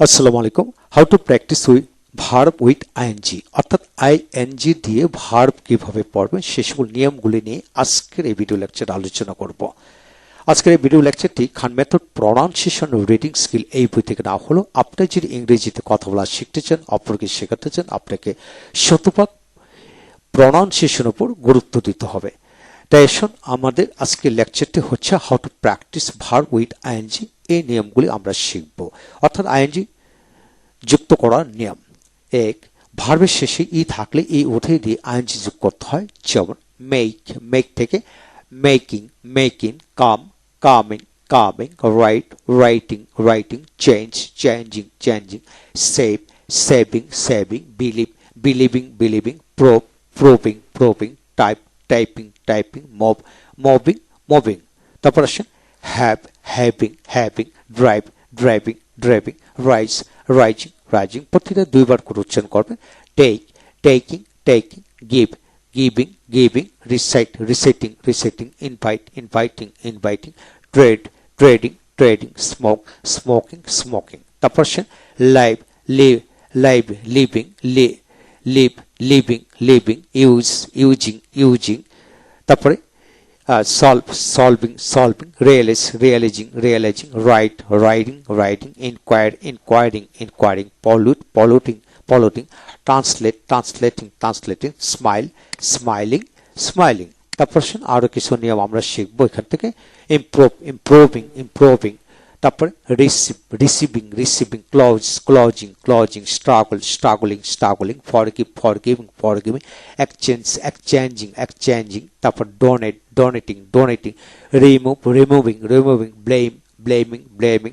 আসসালামু আলাইকুম। How to practise with verb with ING অর্থাৎ আইএনজি দিয়ে ভার্ব কীভাবে পড়বেন, সে সকল নিয়মগুলি নিয়ে আজকের এই ভিডিও লেকচার আলোচনা করব। আজকের এই ভিডিও লেকচারটি Khan method pronunciation reading skill এই বই থেকে নেওয়া হলো। আপনি যদি ইংরেজিতে কথা বলা শিখতে চান, অপরকে শেখাতে চান, আপনাকে শতভাগ প্রনাউন্সিয়েশন উপর গুরুত্ব দিতে হবে। তাই আমাদের আজকের লেকচারটি হচ্ছে how to practise verb with ING এই নিয়মগুলি আমরা শিখব। অর্থাৎ আইএনজি যুক্ত করার নিয়ম। এক ভার্বের শেষে ই থাকলে এই উঠে দিয়ে আইএনজি যোগ করতে হয়। যেমন মেক মেক থেকে making making come coming coming write writing writing change changing changing save saving saving believe believing believing probe probing probing type typing typing mob mobbing mobbing তারপর আসেন have having having drive driving driving rise rising rising প্রতিটা দুইবার করে উচ্চারণ করবেন take taking taking give giving, giving, recite, reciting, reciting, invite, inviting, inviting, trade, trading, trading, smoke, smoking, smoking. তারপর আসেন live, live, live, living, live, living, living, use, using, using. তারপরে solve, solving, solving, realize, realizing, realizing, write, writing, writing, inquire, inquiring, inquiring, pollute, polluting, polluting, translate, translating, translating, smile, smiling smiling তারপর আরও কিছু নিয়ম আমরা শিখব এখান থেকে improve improving improving তারপরে receive receiving receiving close closing closing struggle struggling struggling forgive forgiving forgiving exchange exchanging exchanging তারপর donate donating donating remove removing removing blame blaming blaming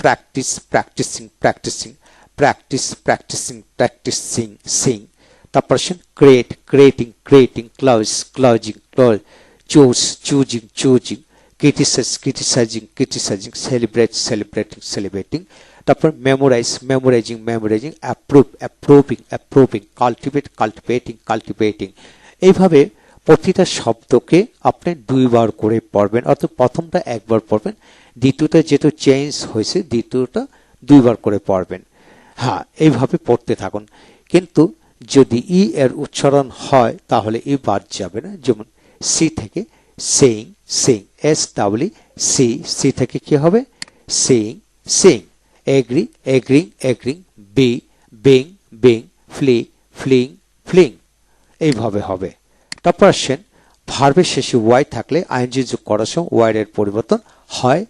practise practising practising practise practising practising Singh তারপর আসেন create creating creating clause clausing clause choose choosing choosing criticise criticising criticising celebrate celebrating celebrating তারপর memorise memorising memorising approve approving approving cultivate cultivating cultivating এইভাবে প্রতিটা শব্দকে আপনি দুইবার করে পড়বেন, অর্থাৎ প্রথমটা একবার পড়বেন, দ্বিতীয়টা যেহেতু চেঞ্জ হয়েছে, দ্বিতীয়টা দুইবার করে পড়বেন। হ্যাঁ এইভাবে পড়তে থাকুন। কিন্তু যদি ই এর উচ্চারণ হয়, তাহলে ই বাদ যাবে না। যেমন, সি থেকে seeing seeing S double e see see থেকে কি হবে? Seeing seeing agree agreeing agreeing be being being flee fleeing fleeing এইভাবে হবে। তারপর আসেন ভার্বের শেষে ওয়াই থাকলে আইনজি যোগ করার সময় ওয়াইয়ের পরিবর্তন হয়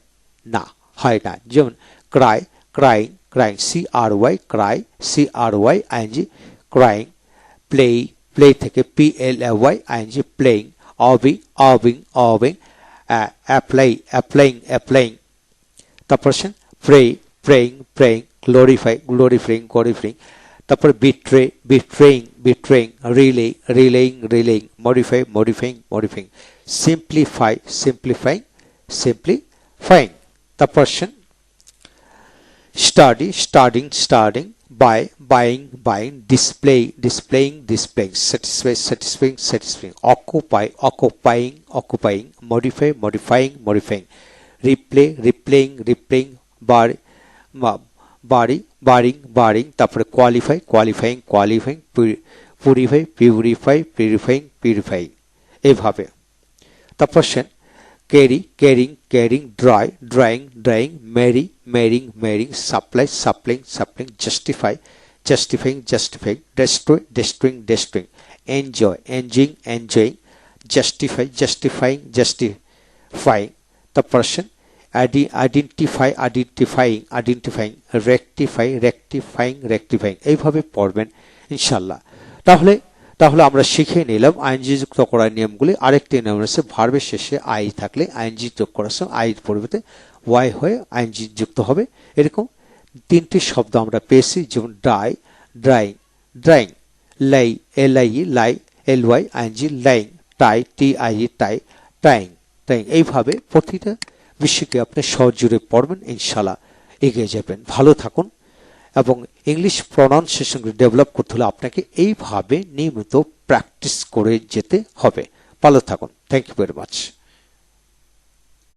না হয় না। যেমন cry crying crying C R Y cry C R Y ING crying play play থেকে P L Y ING playing obeying obeying obeying apply applying applying তারপর pray praying praying glorify glorifying glorifying তারপর betray betraying betraying relay relaying relaying modify modifying modifying simplify simplifying simplifying তারপর study studying studying buy, buying, buying, display, displaying, displaying, satisfy, satisfying, satisfying, occupy, occupying, occupying, modify, modifying, modifying, replay, replaying, replaying, bar, bury burying burying তারপরে qualify qualifying qualifying purify purify purifying purifying এইভাবে তারপর Sen carry, carrying, carrying, dry, drying, drying, marry, marrying, marrying, supply, supplying, supplying, justify, justifying, justifying, destroy, destroying, destroying, enjoy, enjoying, enjoying, justify, justifying, justifying, the person, identify, identifying, identifying, rectify, rectifying, rectifying এইভাবে পড়বেন ইনশাল্লাহ তাহলে তাহলে আমরা শিখে নিলাম ING যুক্ত করার নিয়মগুলি। আরেকটি নিয়ম রয়েছে ভার্বের শেষে আই থাকলে আইনজি যোগ করার সময় আইর পরিবর্তে ওয়াই হয়ে আইনজি যুক্ত হবে। এরকম তিনটি শব্দ আমরা পেয়েছি, যেমন die drying drying lie L I lie L Y ING lying tie T I tie tying tying এইভাবে প্রতিটা বিষয়কে আপনি সহজুড়ে পড়বেন ইনশাল্লাহ এগিয়ে যাবেন। ভালো থাকুন। এবং ইংলিশ প্রনাউন্সিয়েশনগুলি ডেভেলপ করতে হলে আপনাকে এইভাবে নিয়মিত প্র্যাকটিস করে যেতে হবে। ভালো থাকুন। Thank you very much